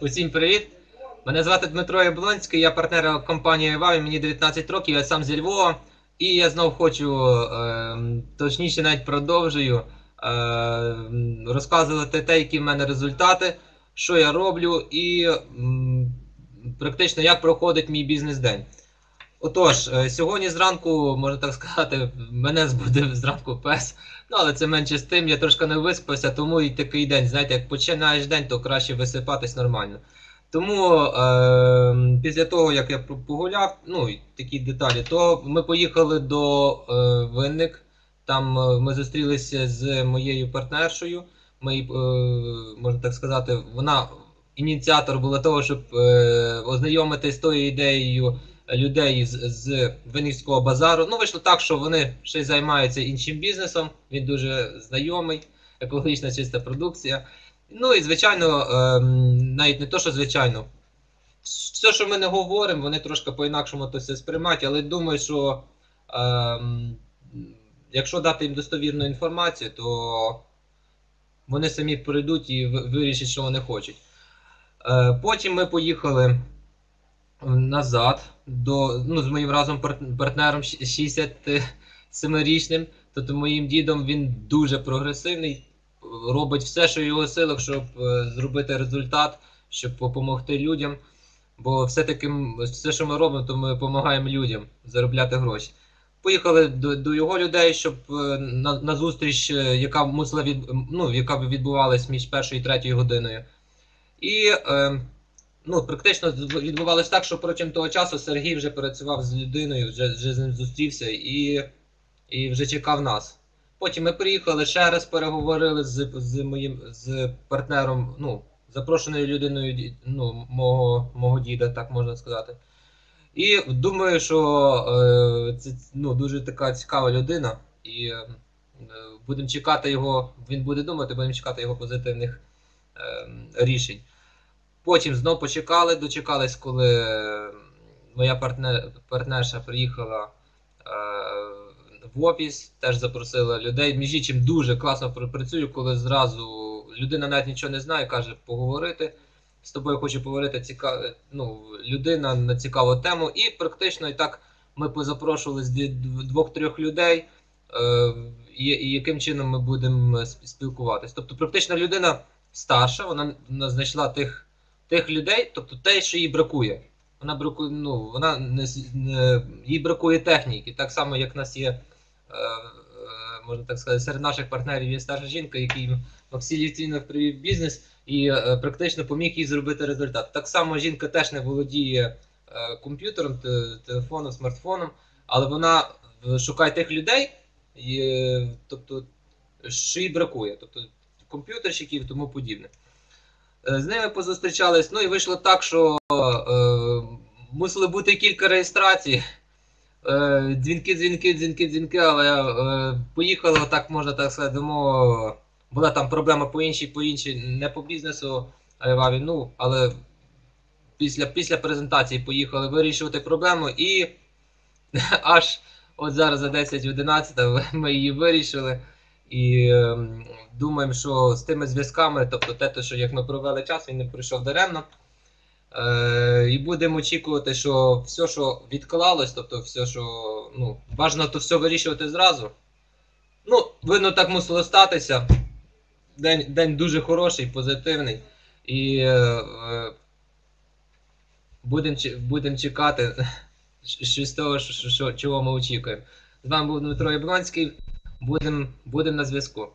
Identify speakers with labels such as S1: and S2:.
S1: Усім привіт! Мене звати Дмитро Яблонський, я партнер компанії Ваві, мені 19 років, я сам зі Львова. І я знов хочу, е, точніше, навіть продовжую е, розказувати те, які в мене результати, що я роблю, і практично як проходить мій бізнес-день. Отож, е, сьогодні зранку, можна так сказати, мене збудив зранку пес. Ну, але це менше з тим, я трошки не виспався, тому і такий день. Знаєте, як починаєш день, то краще висипатись нормально. Тому е, після того, як я погуляв, ну і такі деталі, то ми поїхали до е, Винник. Там е, ми зустрілися з моєю партнершою. Ми, е, можна так сказати, вона ініціатор була того, щоб е, ознайомитись з тою ідеєю людей з, з Винницького базару. Ну, вийшло так, що вони ще й займаються іншим бізнесом. Він дуже знайомий, екологічна чиста продукція. Ну і звичайно, ем, навіть не то, що звичайно. Все, що ми не говоримо, вони трошки по-інакшому то все сприймають, але думаю, що ем, якщо дати їм достовірну інформацію, то вони самі прийдуть і вирішать, що вони хочуть. Е, потім ми поїхали назад до, ну, з моїм разом партнером 67-річним, тобто моїм дідом він дуже прогресивний, робить все, що в його силах, щоб е, зробити результат, щоб допомогти людям. Бо все-таки все, що ми робимо, то ми допомагаємо людям заробляти гроші. Поїхали до, до його людей, щоб е, на, на зустріч, е, яка мусила від, ну, яка відбувалась між першою і третьою годиною. І е, ну, практично відбувалось так, що протягом того часу Сергій вже працював з людиною, вже, вже з ним зустрівся і, і вже чекав нас. Потім ми приїхали, ще раз переговорили з, з моїм з партнером, ну, запрошеною людиною ну, мого, мого діда, так можна сказати. І думаю, що е, це ну, дуже така цікава людина. І е, будемо чекати його, він буде думати, будемо чекати його позитивних е, рішень. Потім знов почекали, дочекались, коли моя партнер, партнерша приїхала е, в офіс, теж запросила людей. Між іншим дуже класно пр- працюю, коли зразу людина навіть нічого не знає, каже поговорити. З тобою хочу поговорити ціка... ну, людина на цікаву тему. І практично і так ми позапрошували з двох-трьох людей, е, і, яким чином ми будемо спілкуватись. Тобто, практично людина старша, вона знайшла тих, тих людей, тобто те, що їй бракує. Вона бракує, ну, вона не, не, їй бракує техніки. Так само, як в нас є, е, е, можна так сказати, серед наших партнерів є старша жінка, який Максим Літвінов привів бізнес і е, практично поміг їй зробити результат. Так само жінка теж не володіє е, комп'ютером, те- телефоном, смартфоном, але вона е, шукає тих людей, і, е, тобто, що їй бракує, тобто комп'ютерщиків і тому подібне. Е, З ними позустрічались, ну і вийшло так, що е, мусили бути кілька реєстрацій. Е, дзвінки, дзвінки, дзвінки, дзвінки, але е, поїхало, так можна так сказати, тому була там проблема по іншій, по іншій, не по бізнесу, а й Ваві, ну, але після, після презентації поїхали вирішувати проблему і аж от зараз за 10-11 ми її вирішили. І ем, думаємо, що з тими зв'язками, тобто те, що як ми провели час, він не пройшов даремно. Е, і будемо очікувати, що все, що відклалось, тобто все, що ну, бажано то все вирішувати зразу. Ну, видно, так мусило статися. День, день дуже хороший, позитивний. І е, е, будемо будем чекати щось того, що, що, чого ми очікуємо. З вами був Дмитро Яблонський. Будемо будем на зв'язку.